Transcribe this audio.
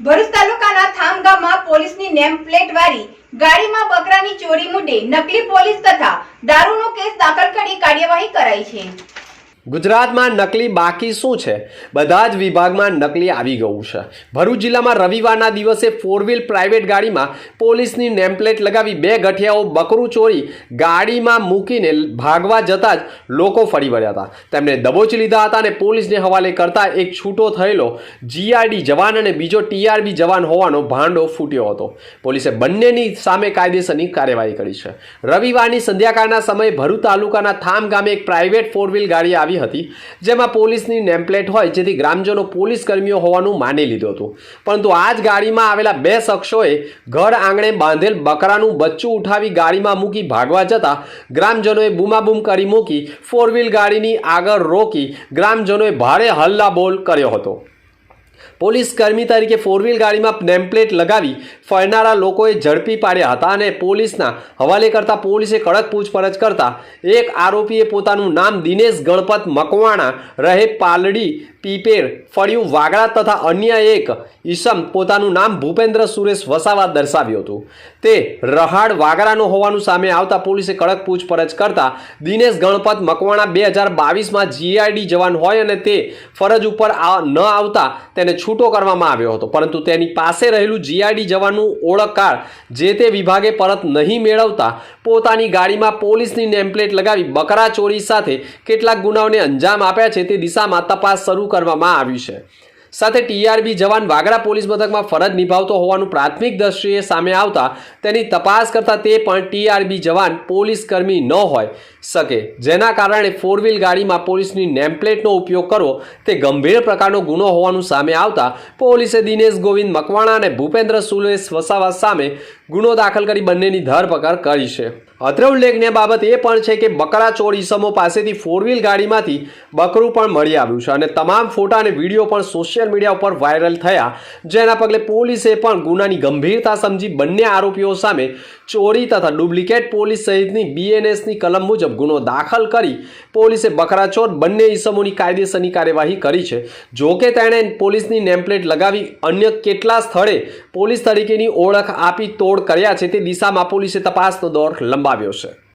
ભરૂચ તાલુકાના થામગામમાં પોલીસની name plate વાળી ગાડીમાં બકરાની ચોરી મુદ્દે નકલી પોલીસ તથા દારૂનો કેસ દાખલ કરી કાર્યવાહી કરાઈ છે. ગુજરાતમાં નકલી બાકી શું છે? બધા જ વિભાગમાં નકલી આવી ગયું છે. ભરૂચ જિલ્લામાં રવિવારના દિવસે ફોર વ્હીલ પ્રાઇવેટ ગાડીમાં પોલીસની નેમપ્લેટ લગાવી બે ગઠિયાઓ બકરું ચોરી ગાડીમાં મૂકીને ભાગવા જતા જ લોકો ફરી વળ્યા હતા. તેમણે દબોચી લીધા હતા અને પોલીસને હવાલે કરતા એક છૂટો થયેલો જીઆરડી જવાન અને બીજો ટીઆરબી જવાન હોવાનો ભાંડો ફૂટ્યો હતો. પોલીસે બંનેની સામે કાયદેસરની કાર્યવાહી કરી છે. રવિવારની સંધ્યાકાળના સમયે ભરૂચ તાલુકાના થામ ગામે એક પ્રાઇવેટ ફોર વ્હીલ ગાડી આવી હતી, જેમાં પોલીસની નેમપ્લેટ હોય જેથી ગ્રામજનો પોલીસ કર્મીઓ હોવાનું માની લીધું હતું. પરંતુ આ જ ગાડીમાં આવેલા બે શખ્સોએ ઘર આંગણે બાંધેલ બકરાનું બચ્ચું ઉઠાવી ગાડીમાં મૂકી ભાગવા જતા ગ્રામજનોએ બૂમાબૂમ કરી મૂકી ફોર વ્હીલ ગાડીની આગળ રોકી ગ્રામજનોએ ભારે હલ્લાબોલ કર્યો હતો. પોલીસ કર્મી તરીકે ફોર વ્હીલ ગાડીમાં નેમપ્લેટ લગાવી ફરનારા લોકોએ ઝડપી પાડ્યા હતા અને પોલીસના હવાલે કરતા પોલીસે કડક પૂછપરછ કરતા એક આરોપીએ પોતાનું નામ દિનેશ ગણપત મકવાણા રહે પાલડી, પીપેર, ફળિયું, વાગડા તથા અન્ય એક ઈસમ પોતાનું નામ ભૂપેન્દ્ર સુરેશ વસાવા દર્શાવ્યું હતું. તે રહાડ વાગરાનો હોવાનું સામે આવતા પોલીસે કડક પૂછપરછ કરતા દિનેશ ગણપત મકવાણા બે હજાર બાવીસમાં જીઆઈડી જવાન હોય અને તે ફરજ ઉપર ન આવતા તેને છૂટો કરવામાં આવ્યો હતો. પરંતુ તેની પાસે રહેલું જીઆઈડી જવાનનું ઓળખ કાર્ડ જે તે વિભાગે પરત નહીં મેળવતા પોતાની ગાડીમાં પોલીસની નેમપ્લેટ લગાવી બકરા ચોરી સાથે કેટલાક ગુનાઓને અંજામ આપ્યા છે તે દિશામાં તપાસ શરૂ કરવામાં આવી છે. સાથે ટીઆરબી જવાન વાગડા પોલીસ મથકમાં ફરજ નિભાવતો હોવાનું પ્રાથમિક દ્રષ્ટિએ સામે આવતા તેની તપાસ કરતા તે પણ ટીઆરબી જવાન પોલીસ કર્મી ન હોય શકે. જેના કારણે ફોર વ્હીલ ગાડીમાં પોલીસની નેમપ્લેટનો ઉપયોગ કરવો તે ગંભીર પ્રકારનો ગુનો હોવાનું સામે આવતા પોલીસે દિનેશ ગોવિંદ મકવાણા અને ભૂપેન્દ્ર સુલેશ વસાવા સામે ગુનો દાખલ કરી બંનેની ધરપકડ કરી છે. અત્રે ઉલ્લેખનીય બાબત એ પણ છે કે બકરા ચોર ઈસમો પાસેથી ફોર વ્હીલ ગાડીમાંથી બકરું પણ મળી આવ્યું છે અને તમામ ફોટા અને વીડિયો પણ સોશિયલ મીડિયા ઉપર વાયરલ થયા. જેના પગલે પોલીસે પણ ગુનાની ગંભીરતા સમજી બંને આરોપીઓ સામે ચોરી તથા ડુપ્લિકેટ પોલીસ સહિતની બીએનએસની કલમ મુજબ ગુનો દાખલ કરી પોલીસે બકરાચોર બંને ઈસમોની કાયદેસરની કાર્યવાહી કરી છે. જો કે તેણે પોલીસની નેમપ્લેટ લગાવી અન્ય કેટલા સ્થળે પોલીસ તરીકેની ઓળખ આપી કર્યા છે તે દિશામાં પોલીસે તપાસનો દોર લંબાવ્યો છે.